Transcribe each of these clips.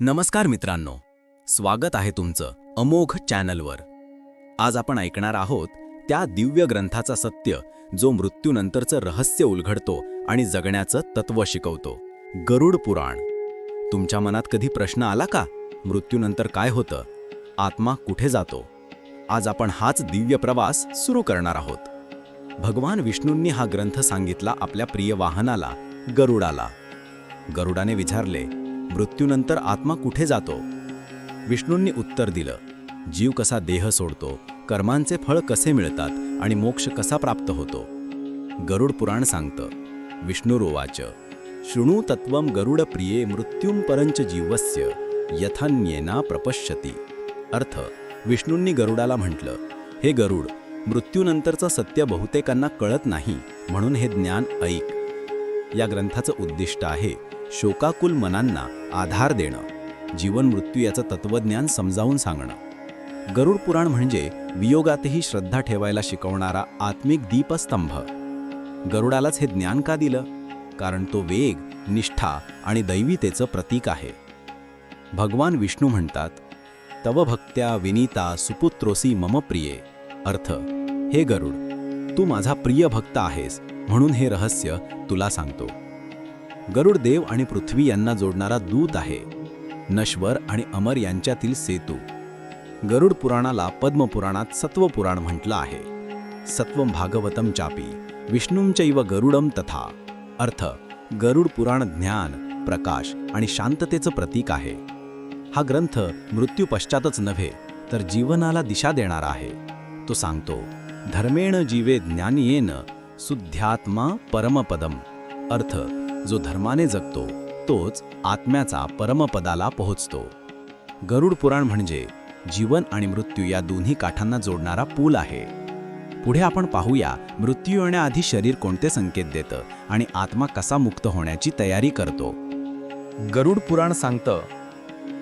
नमस्कार मित्रांनो. स्वागत आहे तुमचं अमोघ चॅनलवर. आज आपण ऐकणार आहोत त्या दिव्य ग्रंथाचा सत्य जो मृत्यूनंतरचं रहस्य उलगडतो आणि जगण्याचं तत्व शिकवतो. गरुड पुराण. तुमच्या मनात कधी प्रश्न आला का? मृत्यूनंतर काय होतं? आत्मा कुठे जातो? आज आपण हाच दिव्य प्रवास सुरू करणार आहोत. भगवान विष्णूंनी हा ग्रंथ सांगितला आपल्या प्रिय वाहनाला गरुडाला. गरुडाने विचारले मृत्यूनंतर आत्मा कुठे जातो? विष्णूंनी उत्तर दिलं जीव कसा देह सोडतो कर्मांचे फळ कसे मिळतात आणि मोक्ष कसा प्राप्त होतो? गरुड पुराण सांगतं विष्णुरोवाच शृणु तत्वम गरुड प्रिये मृत्युम परंच जीवस्य यथान्येना प्रपश्यती। अर्थ विष्णूंनी गरुडाला म्हटलं हे गरुड मृत्यूनंतरचं सत्य बहुतेकांना कळत नाही म्हणून हे ज्ञान ऐक. या ग्रंथाचं उद्दिष्ट आहे शोकाकुल मनांना आधार देणं जीवन मृत्यू याचं तत्वज्ञान समजावून सांगणं. गरुड पुराण म्हणजे वियोगातही श्रद्धा ठेवायला शिकवणारा आत्मिक दीपस्तंभ. गरुडालाच हे ज्ञान का दिलं? कारण तो वेग निष्ठा आणि दैवितेचं प्रतीक आहे. भगवान विष्णू म्हणतात तव भक्त्या विनीता सुपुत्रोसी मम प्रिये. अर्थ हे गरुड तू माझा प्रिय भक्त आहेस म्हणून हे रहस्य तुला सांगतो. गरुड देव आणि पृथ्वी यांना जोडणारा दूत आहे नश्वर आणि अमर यांच्यातील सेतू. गरुड पुराणाला पद्मपुराणात सत्वपुराण म्हटलं आहे. सत्वम भागवतम चापी विष्णूंचैव गरुडम तथा. अर्थ गरुड पुराण ज्ञान प्रकाश आणि शांततेचं प्रतीक आहे. हा ग्रंथ मृत्यू पश्चातच नव्हे तर जीवनाला दिशा देणारा आहे. तो सांगतो धर्मेण जीवे ज्ञानीयेन शुद्ध्यात्मा परमपदम. अर्थ जो धर्माने जगतो तोच आत्म्याचा परमपदाला पोहोचतो. गरुड पुराण म्हणजे जीवन आणि मृत्यू या दोन्ही काठांना जोडणारा पूल आहे. पुढे आपण पाहूया मृत्यू येण्याआधी शरीर कोणते संकेत देतं आणि आत्मा कसा मुक्त होण्याची तयारी करतो. गरुड पुराण सांगतं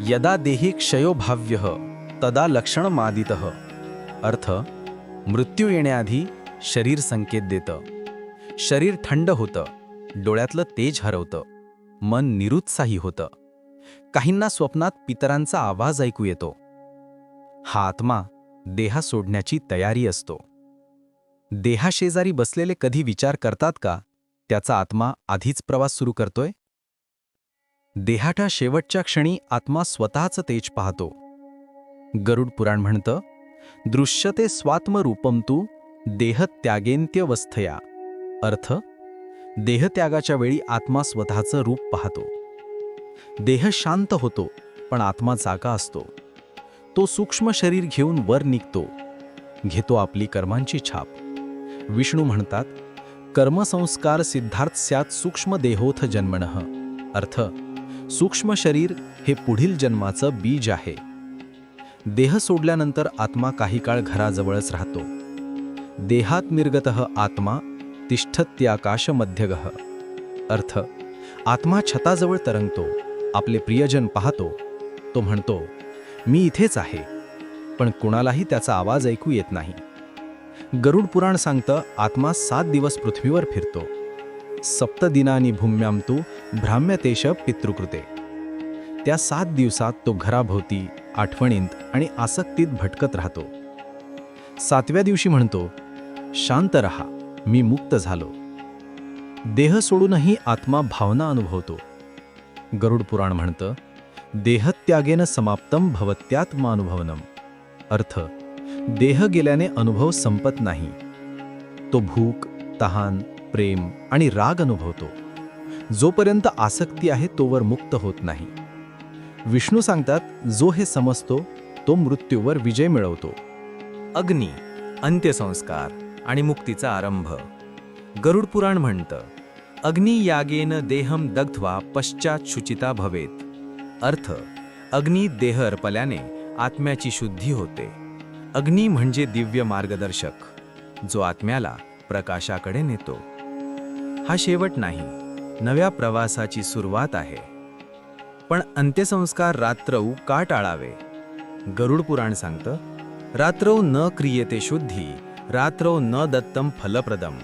यदा देही क्षयोभाव्य तदा लक्षण मादित. अर्थ मृत्यू येण्याआधी शरीर संकेत देतं. शरीर थंड होतं डोळ्यातलं तेज हरवतं. मन निरुत्साही होतं. काहींना स्वप्नात पितरांचा आवाज ऐकू येतो. हा आत्मा देहा सोडण्याची तयारी असतो. देहाशेजारी बसलेले कधी विचार करतात का? त्याचा आत्मा आधीच प्रवास सुरू करतोय? देहाच्या शेवटच्या क्षणी आत्मा स्वतःचं तेज पाहतो. गरुड पुराण म्हणतं दृश्यते स्वात्मरूपम तू देहत्यागेंत्यवस्थया अर्थ देहत्यागाच्या वेळी आत्मा स्वतःचं रूप पाहतो. देह शांत होतो पण आत्मा जागा असतो. तो सूक्ष्म शरीर घेऊन वर निघतो. घेतो आपली कर्मांची छाप. विष्णू म्हणतात कर्मसंस्कार सिद्धार्थ स्यात सूक्ष्म देहोथ जन्मन. अर्थ सूक्ष्म शरीर हे पुढील जन्माचं बीज आहे. देह सोडल्यानंतर आत्मा काही काळ घराजवळच राहतो. देहात निर्गत आत्मा तिष्ठत्याकाशमध्यगः. अर्थ आत्मा छताजवळ तरंगतो आपले प्रियजन पाहतो. तो म्हणतो मी इथेच आहे. पण कुणालाही त्याचा आवाज ऐकू येत नाही. गरुड पुराण सांगतं आत्मा सात दिवस पृथ्वीवर फिरतो. सप्तदिनानी भूम्याम तू भ्राम्यतेश पितृकृते. त्या सात दिवसात तो घराभोवती आठवणींत आणि आसक्तीत भटकत राहतो. सातव्या दिवशी म्हणतो शांत रहा. मी मुक्त झालो. देह सोडूनही आत्मा भावना अनुभवतो. गरुड पुराण म्हणतं देहत्यागेन समाप्तम भवत्यात्मानुभवनम अर्थ देह गेल्याने अनुभव संपत नाही. तो भूक तहान प्रेम आणि राग अनुभवतो. जोपर्यंत आसक्ती आहे तोवर मुक्त होत नाही. विष्णू सांगतात जो हे समजतो तो मृत्यूवर विजय मिळवतो. अग्नी अंत्यसंस्कार. आणि मुक्तीचा आरंभ. गरुड पुराण म्हणतं अग्नियागेन देहम दग्ध्वा पश्चात शुचिता भवेत. अर्थ अग्नी देह अर्पल्याने आत्म्याची शुद्धी होते. अग्नी म्हणजे दिव्य मार्गदर्शक जो आत्म्याला प्रकाशाकडे नेतो. हा शेवट नाही नव्या प्रवासाची सुरुवात आहे. पण अंत्यसंस्कार रात्रऊ का टाळावे? गरुड पुराण सांगतं रात्रौ न क्रियते शुद्धी रात्रौ न दत्तम फलप्रदम.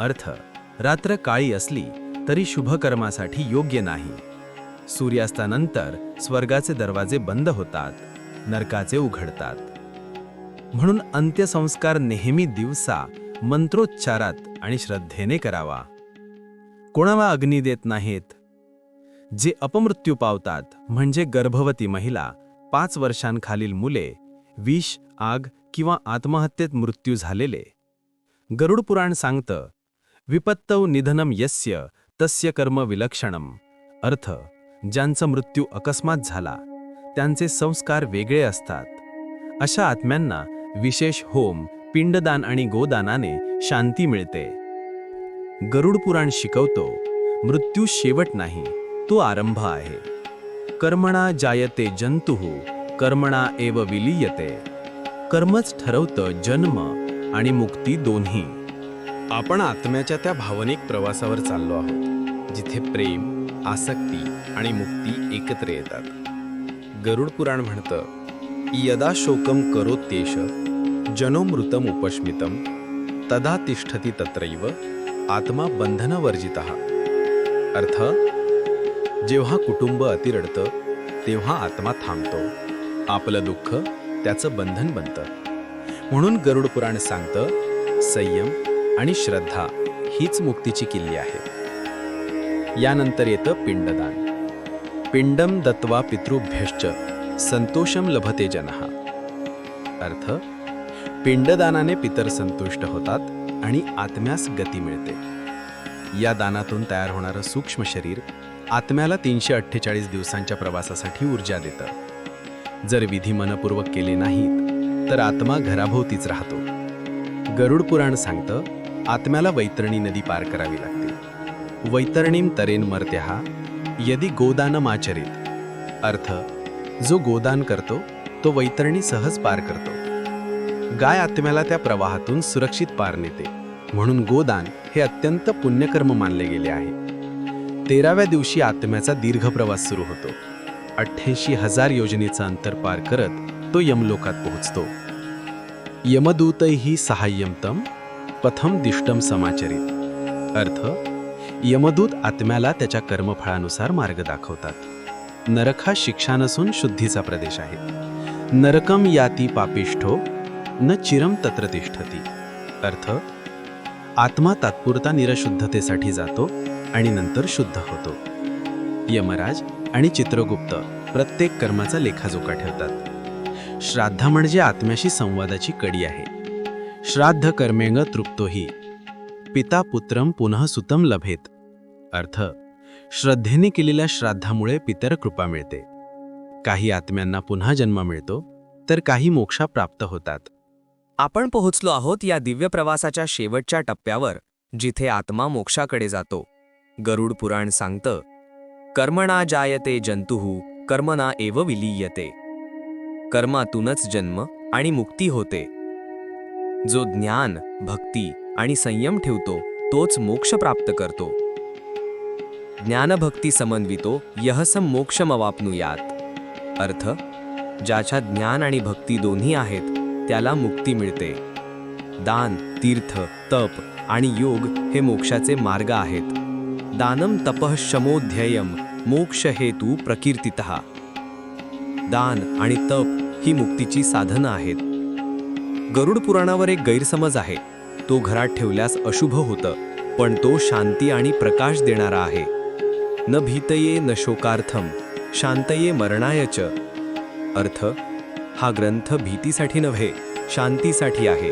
अर्थ रात्र काळी असली तरी शुभकर्मासाठी योग्य नाही. सूर्यास्तानंतर स्वर्गाचे दरवाजे बंद होतात नरकाचे उघडतात. म्हणून अंत्यसंस्कार नेहमी दिवसा मंत्रोच्चारात आणि श्रद्धेने करावा. कोणाला अग्नी देत नाहीत? जे अपमृत्यू पावतात म्हणजे गर्भवती महिला पाच वर्षांखालील मुले विष आग किंवा आत्महत्येत मृत्यू झालेले. गरुड पुराण सांगतं विपत्तव निधनम यस्य तस्य कर्म विलक्षणम. अर्थ ज्यांचा मृत्यू अकस्मात झाला त्यांचे संस्कार वेगळे असतात. अशा आत्म्यांना विशेष होम पिंडदान आणि गोदानाने शांती मिळते. गरुड पुराण शिकवतो मृत्यू शेवट नाही तो आरंभ आहे. कर्मणा जायते जंतुः कर्मणा एव विलीयते. कर्मच ठरवतं जन्म आणि मुक्ती दोन्ही. आपण आत्म्याच्या त्या भावनिक प्रवासावर चाललो आहोत जिथे प्रेम आसक्ती आणि मुक्ती एकत्र येतात. गरुड पुराण म्हणतं यदा शोकम करोत्येष जनोमृतम उपश्मितम तदा तिष्ठती तत्रैव आत्मा बंधनवर्जित अर्थ जेव्हा कुटुंब अतिरडतं तेव्हा आत्मा थांबतो. आपलं दुःख त्याचं बंधन बनतं. म्हणून गरुड पुराण सांगतं संयम आणि श्रद्धा हीच मुक्तीची किल्ली आहे. यानंतर येतं पिंडदान. पिंडम दत्वा पितृभ्यश्च संतोषम लभते जनः. अर्थ पिंडदानाने पितर संतुष्ट होतात आणि आत्म्यास गती मिळते. या दानातून तयार होणारं सूक्ष्म शरीर आत्म्याला तीनशे अठ्ठेचाळीस दिवसांच्या प्रवासासाठी ऊर्जा देतं. जर विधी मनपूर्वक केले नाहीत तर आत्मा घराभोवतीच राहतो. गरुड पुराण सांगतं आत्म्याला वैतरणी नदी पार करावी लागते. वैतरणीम तरेन मर्त्याहा यदि गोदानमाचरित अर्थ जो गोदान करतो तो वैतरणी सहज पार करतो. गाय आत्म्याला त्या प्रवाहातून सुरक्षित पार नेते. म्हणून गोदान हे अत्यंत पुण्यकर्म मानले गेले आहे. तेराव्या दिवशी आत्म्याचा दीर्घ प्रवास सुरू होतो. अठ्ठ्याऐंशी हजार योजनेचं अंतर पार करत तो यमलोकात पोहोचतो. यमदूतही सहाय्यमतम पथम दिष्टम समाचरित. अर्थ यमदूत आत्म्याला त्याच्या कर्मफळानुसार मार्ग दाखवतात. नरक हा शिक्षा नसून शुद्धीचा प्रदेश आहे. नरकम याती पापिष्ठो न चिरम तत्र तिष्ठती. अर्थ आत्मा तात्पुरता निरशुद्धतेसाठी जातो आणि नंतर शुद्ध होतो. यमराज आणि चित्रगुप्त प्रत्येक कर्माचा लेखाजोखा ठेवतात श्राद्ध म्हणजे आत्म्याशी संवादाची कडी आहे. श्राद्ध कर्मेंग तृप्तोही. पिता पुत्रम पुनः सुतम लभेत. अर्थ श्रद्धेने केलेल्या श्राद्धामुळे पितर कृपा मिळते. काही आत्म्यांना पुन्हा जन्म मिळतो तर काही मोक्षा प्राप्त होतात. आपण पोहोचलो आहोत या दिव्य प्रवासाच्या शेवटच्या टप्प्यावर जिथे आत्मा मोक्षाकडे जातो. गरुड पुराण सांगतं कर्मणा जायते जंतुः कर्मना एव विलीयते. कर्मातूनच जन्म आणि मुक्ती होते. जो ज्ञान भक्ती आणि संयम ठेवतो तोच मोक्ष प्राप्त करतो. ज्ञानभक्ती समन्वितो यहसम मोक्षमवाप्नुयात. अर्थ ज्याच्या ज्ञान आणि भक्ती दोन्ही आहेत त्याला मुक्ती मिळते. दान तीर्थ तप आणि योग हे मोक्षाचे मार्ग आहेत. दानम तपः शमोध्ययम मोक्ष हेतू प्रकीर्तित. दान आणि तप ही मुक्तीची साधनं आहेत. गरुड पुराणावर एक गैरसमज आहे. तो घरात ठेवल्यास अशुभ होतं पण तो शांती आणि प्रकाश देणारा आहे. न भीतये न शोकार्थम शांतये मरणाय च. अर्थ हा ग्रंथ भीतीसाठी नव्हे शांतीसाठी आहे.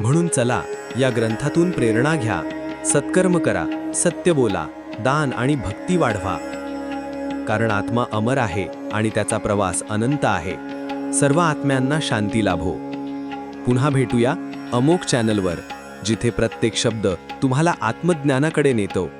म्हणून चला या ग्रंथातून प्रेरणा घ्या. सत्कर्म करा सत्य बोला दान आणि भक्ती वाढवा. कारण आत्मा अमर आहे आणि त्याचा प्रवास अनंत आहे. सर्व आत्म्यांना शांती लाभो. पुन्हा भेटूया अमोक चॅनलवर जिथे प्रत्येक शब्द तुम्हाला आत्मज्ञानाकडे नेतो.